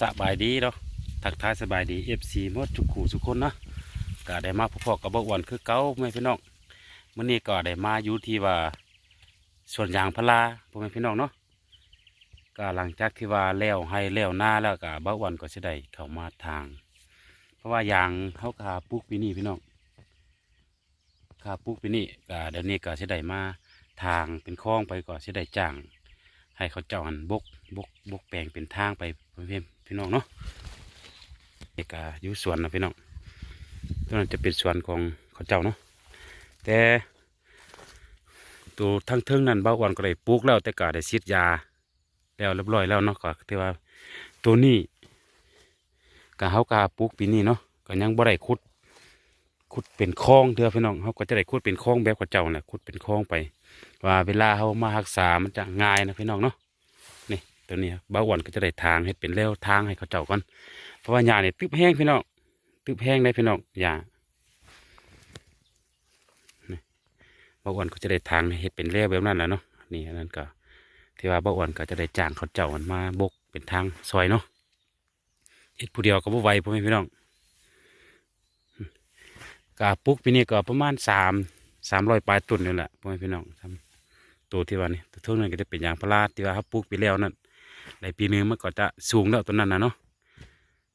สบายดีเนาะทักทายสบายดีเอฟซีมดทุกขู่ทุกคนเนาะก็ได้มาพบๆกับบักวันคือเก้าแม่พี่น้องมื้อนี้ก็ได้มาอยู่ที่ว่าส่วนยางพาราพ่อแม่พี่น้องเนาะก็หลังจากที่ว่าแล้วให้แล้วหน้าแล้วก็บักวันก็สิได้เข้ามาทาง เพราะว่ายางเขาคาปลูกปีนี้พี่น้องคาปลูกปีนี้ก็เดี๋ยวนี้ก็สิได้มาทางเป็นคลองไปก็สิได้จ้างให้เขาเจ้าหันบกบกบกแปลงเป็นทางไปเพื่อน พี่น้องเนาะเอกาอยู่สวนนะพี่น้องตัวนั้นจะเป็นสวนของเขาเจ้าเนาะแต่ตัวทั้งเทิงนั้นบ้าวันก็ได้ปลูกแล้วแต่ก็ได้ฉีดยา แล้วเรียบร้อยแล้วเนาะก็ที่ว่าตัวนี้ก็เขากาปลูกปีนี้เนาะก็ยังบ่ได้ขุดขุดเป็นคลองเด้อพี่น้องเขาก็จะได้ขุดเป็นคลองแบบเขาเจ้าน่ะขุดเป็นคลองไป ว่าเวลาเขามารักษามันจะง่ายนะพี่น้องเนาะ ตัวนี้เบาหวนก็จะได้ทางให้เป็นเลี้ยวทางให้เขาเจ้ากันเพราะว่าหญ้าเนี่ยตึบแห้งพี่น้องตึบแห้งได้พี่น้องหญ้านี่เบาหวนก็จะได้ทางให้เป็นเลี้ยวแบบนั้นแหละเนาะนี่อันนั้นก็ที่ว่าเบาหวนก็จะได้จ้างเขาเจ้ามันมาบกเป็นทางซอยเนาะเอ็ดผู้เดียวก็บ่ไหวพ่อแม่พี่น้องกาปลูกปีนี้ก็ประมาณสามสามร้อยปลายต้นนี่แหละพ่อแม่พี่น้องทำตัวที่ว่านี่ตัวท่านั้นก็จะเป็นยางพาราที่ว่าเขาปลูกไปแล้วนั่น ในปีนึงมันก็จะสูงแล้วตัวนั้นนะเนาะ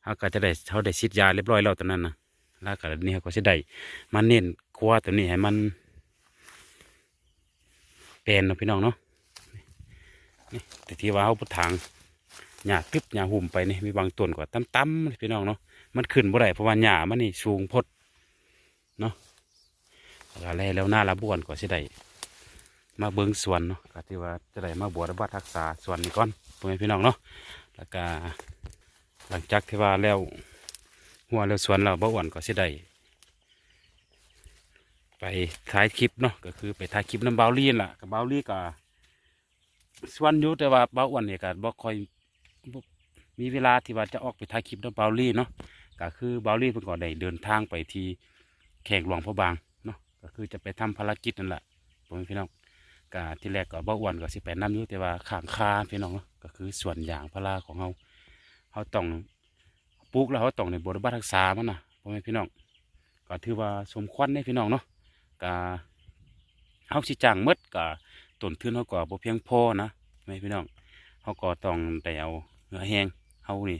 เขาก็จะได้เขาได้ฉีดยาเรียบร้อยแล้วตัวนั้นนะแล้วก็นี่เขาก็จะได้มาเน้นครัวตัวนี้ให้มันเป็นเนาะพี่น้องเนาะนี่แต่ที่ว่าเขาพุทถังหญ้าตึบหญ้าหุ่มไปนี่มีบางต้นก็ตั้มๆพี่น้องเนาะมันขึ้นบ่ได้เพราะว่าหญ้ามันนี่สูงพดเนาะแล้วแล้วหน้าละบ้วนก็สิได้มาเบิ้งสวนเนาะก็ที่ว่าจะได้มาบวชบัตรักษาสวนนี้ก่อน พ่อแม่พี่น้องเนาะแล้วก็หลังจากที่ว่าแล้วหัวแล้วสวนเราบ่หวันก็สิได้ไปถ่ายคลิปเนาะก็คือไปถ่ายคลิปน้ำเบาลี่นล่ะกับเบาลี่ก็สวนอยู่แต่ว่าเบาอ้วนเนี่ยก็บ่ค่อยมีเวลาที่ว่าจะออกไปถ่ายคลิปน้ำเบาลี่เนาะก็คือเบาลี่เพิ่นก็ได้เดินทางไปที่แขกหลวงพระบางเนาะก็คือจะไปทำภารกิจนั่นแหละพ่อแม่พี่น้อง กาที่แรกก็บ่อ้วนก็สิไปน้ำอยู่แต่ว่าข้างคาพี่น้องเนาะก็คือส่วนอย่างพาราของเฮาเฮาต้องปลูกแล้วเฮาต้องในบริบารักษามันนะพ่อแม่พี่น้องก็ถือว่าสมควรในพี่น้องเนาะก็เฮาสิจ้างมดก็ต้นทุนเฮาก็บ่เพียงพอนะพ่อแม่พี่น้องเฮาก็ต้องได้เอาเหือแห้งเฮานี่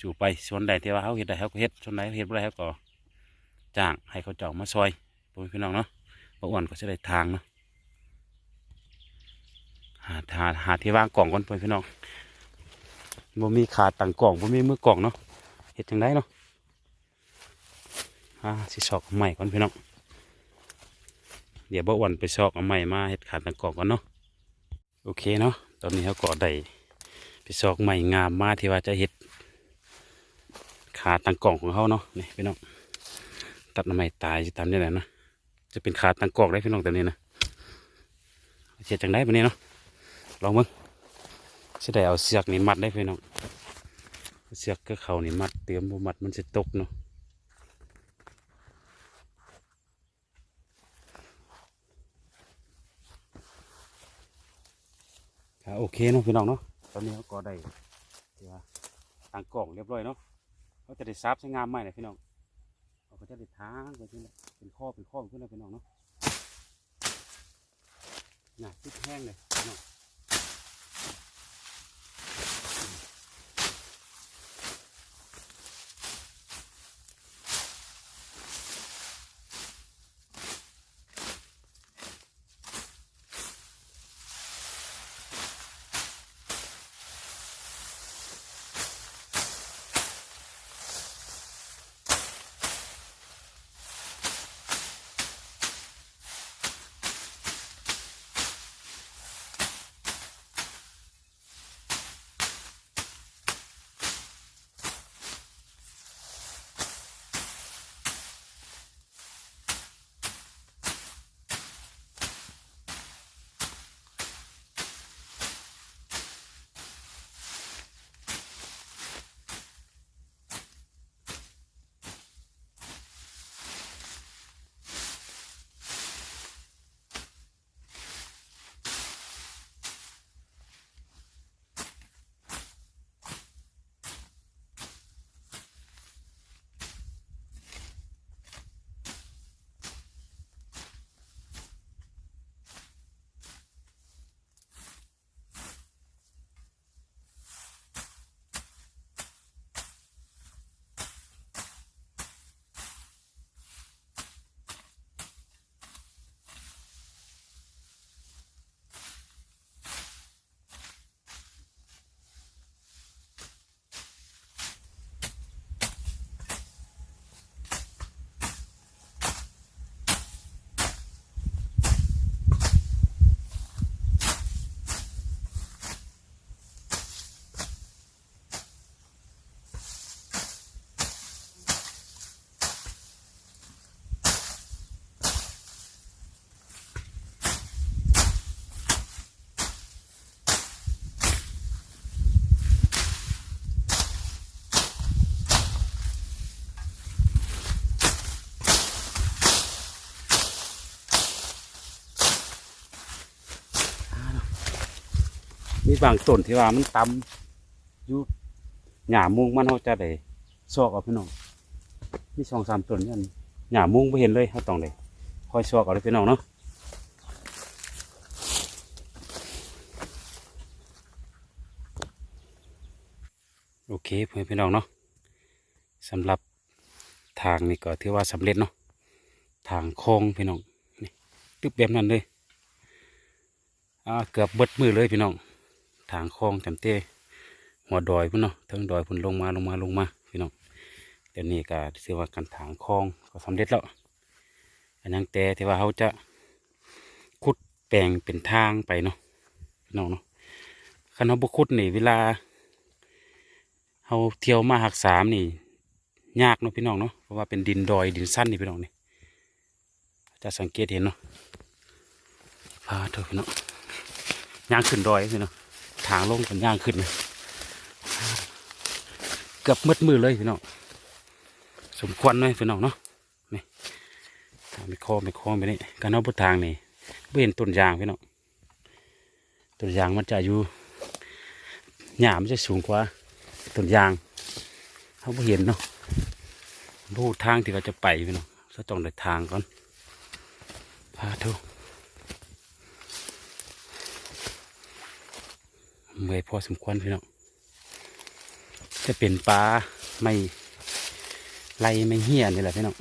สู่ไปส่วนใดที่ว่าเฮาเฮ็ดได้เฮาก็เฮ็ดส่วนใดเฮ็ดบ่ได้เฮาก็จ้างให้เขาเจ้ามาซอยพ่อแม่พี่น้องเนาะบ่อ้วนก็สิได้ทางเนาะ หาหาหาที่วางกล่องก่อนเพื่อนพี่น้องบ่มีขาตั้งกล่องบ่มีมือกล่องเนาะเฮ็ดจังได้เนาะอ่าสิซอกใหม่ก่อนพี่น้องเดี๋ยวบ่วันไปซอกเอาใหม่มาเฮ็ดขาตั้งกล่องก่อนเนาะโอเคเนาะตอนนี้เขาก็ได้ไปซอกใหม่งามมาที่ว่าจะเฮ็ดขาตั้งกล่องของเขาเนาะนี่พี่น้องตัดเอาใหม่ตายจะทำได้แหละนะจะเป็นขาตั้งกล่องได้พี่น้องตัวนี้นะเฮ็ดจังไดบัดนี้เนาะ ลองมึงจะได้เอาเสือกนี่มัดได้พี่น้องเสือกก็เขานี่มัดเตรียมบ่มัดมันจะตกเนาะครับโอเคเนาะพี่น้องเนาะตอนนี้เขาก็ได้เดี๋ยวทางกล่องเรียบร้อยเนาะเขาจะได้ซับใช้งามใหม่เลยพี่น้องเขาก็จะได้ทางไปที่ละเป็นข้อเป็นข้อขึ้นเลยพี่น้องเนาะหน่ะติดแห้งเลยพี่น้อง มีบางต้นที่ว่ามันต่ำอยู่หญ้ามุงมันเขาจะได้ซอกเอาพี่น้องมีสองสามต้นนี่หญ้ามุงไม่เห็นเลยเขาต้องเลยคอยซอกเอาเลยพี่น้องเนาะโอเคเพื่อนพี่น้องเนาะสำหรับทางนี่ก็ถือว่าสำเร็จเนาะทางโค้งพี่น้องนี่ตึ๊บแบบนั้นเลยอ่าเกือบเบิดมือเลยพี่น้อง ทางคลองจำเต้หัวดอยพุ่นเนาะเทิงดอยพุ่นลงมาลงมาลงมาพี่น้องเดี๋ยวนี้ก็ถือว่าการทางคลองก็สำเร็จแล้วอันยังแต่ที่ว่าเขาจะขุดแปลงเป็นทางไปเนาะพี่น้องเนาะคันเขาบุขุดนี่เวลาเขาเที่ยวมาหักสามนี่ยากเนาะพี่น้องเนาะเพราะว่าเป็นดินดอยดินสั้นนี่พี่น้องนี่จะสังเกตเห็นเนาะพาเถอะพี่น้องย่างขึ้นดอยพี่น้อง ทางลงกันย่างขึ้น เกือบมืดมือเลยพี่น้องสมควรเลยพี่น้องเนาะนี่ทางไม่คอไม่คอไปนี่การเอาบนทางนี่เห็นต้นยางพี่น้องต้นยางมันจะอยู่หญ้ามจะสูงกว่าต้นยางเขาไม่เห็นเนาะพูดทางที่เราจะไปพี่น้องจะต้องเดินทางก่อนพาเถอะ เมื่อยพอสมควรพี่น้องจะเป็นปลาไม่ไรไม่เหี้ยนนี่แหละพี่น้อง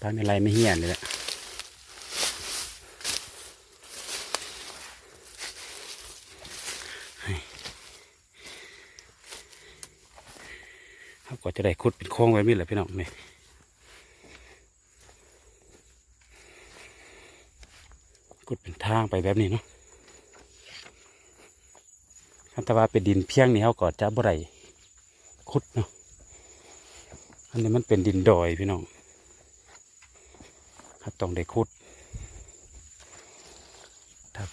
ปลาไม่ไรไม่เหี้ยนี่แหละเขาก็จะได้ขุดเป็นโค้งไว้มีแหละพี่น้องนี่ขุดเป็นทางไปแบบนี้เนาะ แตว่าเป็นดินเพียงนี่เขาก็จะบ่ได้ขุดเนาะอันนี้มันเป็นดินดอยพี่น้องเขาต้องได้ขุดครับ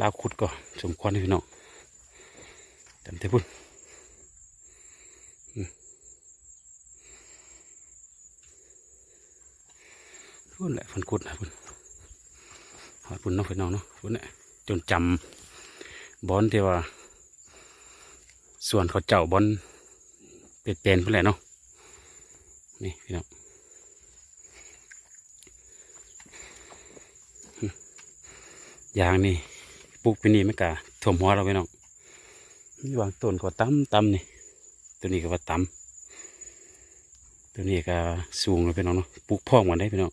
ลาวขุดก่อนสมควรพี่น้อง เต็มที่พุ่นพุ่นแหละพุ่นกุดนะพุ่นหอดพุ่นน้องพี่น้องเนาะพุ่นเนี่ยจนจำบอลที่ว่า ส่วนเขาเจ้าบอลเป็นเป็นพุ่นแหละเนาะนี่พี่น้องยางนี่ปลูกไปนี่ไม่กล้าถ่วมหัวเราพี่น้อง มีวางต้นก็ต่ำต่ำนี่ตัวนี้ก็ว่าต่ำตัวนี้ก็สูงเลยพี่น้องเนาะปลูกพ่องกันได้พี่น้อง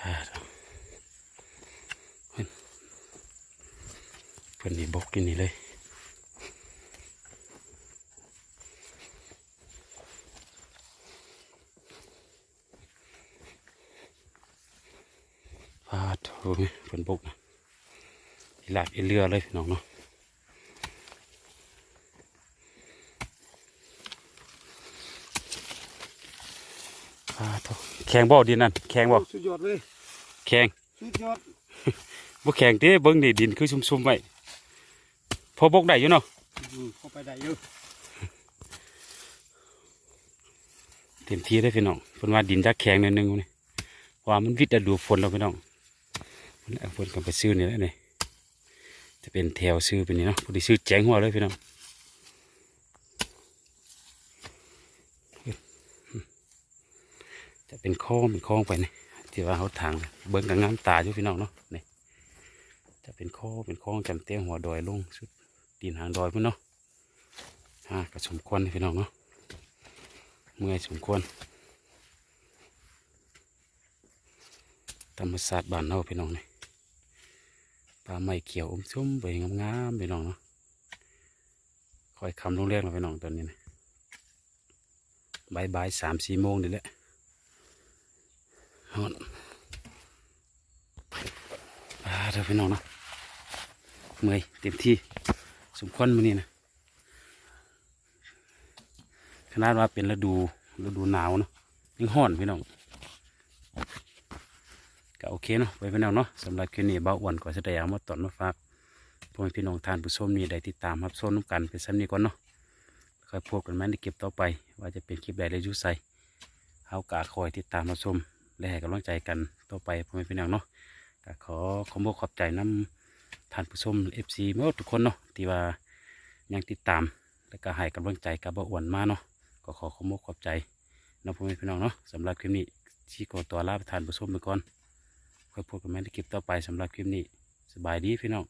อ่าเพิ่นเพิ่นนี่บกกินนี่เลย พาโถไหมฝนบกนะอีหลาบอีเรือเลยพี่น้องเนาะพาโถแข็งบ่ดินนั่นแข็งบ่สุดยอดเลยแข็งสุดยอดบ่แข็งเด้เบิ่งนี่ดินคือซุ่มๆไว้พอบกได้อยู่เนาะอืมเข้าไปได้เยอะเต็มที่ได้อพี่น้องเพิ่นว่าดินจักแข็งหนิดนึงนี่ว่ามันวิทย์จะดูฝนแล้วพี่น้อง เพิ่อนกันไปซื้อนี่แหละนี่จะเป็นแถวซื้อเป็นนี่เนาะพอดีซื้อแจ้งหัวเลยพี่น้องจะเป็นโค้งเป็นโค้งไปนี่ที่ว่าเขาทางเบิ้งกับงามตาอยู่พี่น้องเนาะนี่จะเป็นโค้งเป็นโค้งจำเตี้ยหัวดอยลงสุดดินหางดอยพี่นเนาะอ่าก็สมควรพี่น้องเนาะเมื่อยสมควรธรรมศาสตร์บ้านเฮาพี่น้องนี่ ปลาไม้เขียวอมชุ่มใบงามๆพี่น้องเนาะคอยคำลงเรียกเราพี่น้องตอนนี้นะบายบายสามสี่โมงนี่แหละฮอนอ่าเดี๋ยวพี่น้องเนาะเมื่อยเต็มที่สมควรมานี่นะขนาดว่าเป็นฤดูฤดูหนาวเนาะยังห่อนพี่น้อง ก็โอเคเนาะไปพี่น้องเนาะสำหรับคลิปนี้เบาอ้วนก็จะได้เอามาตอนมาฝากพ่อแม่พี่น้องทานผู้ชมนี้ได้ติดตามครับชมน้ำกันเป็นซ้ำนี้ก่อนเนาะค่อยพบกันใหม่ในคลิปต่อไป ว่าจะเป็นคลิปใดได้อยุ่ใส่เฮากะคอยติดตามรับชมและให้กำลังใจกันต่อไปพ่อแม่พี่น้องเนาะก็ขอขอบคุณขอบใจน้ำทานผู้ชมเอฟซีเมื่อทุกคนเนาะที่ว่ายังติดตาม และก็ให้กำลังใจกับบ่อวนมาเนาะก็ขอขอบคุณขอบใจน้องพ่อแม่พี่น้องเนาะสำหรับคลิปนี้ชีโกตัวลาไปทานผู้ชมไปก่อน ค่อยพบกันใหม่ในคลิปต่อไปสำหรับคลิปนี้ สบายดีพี่น้อง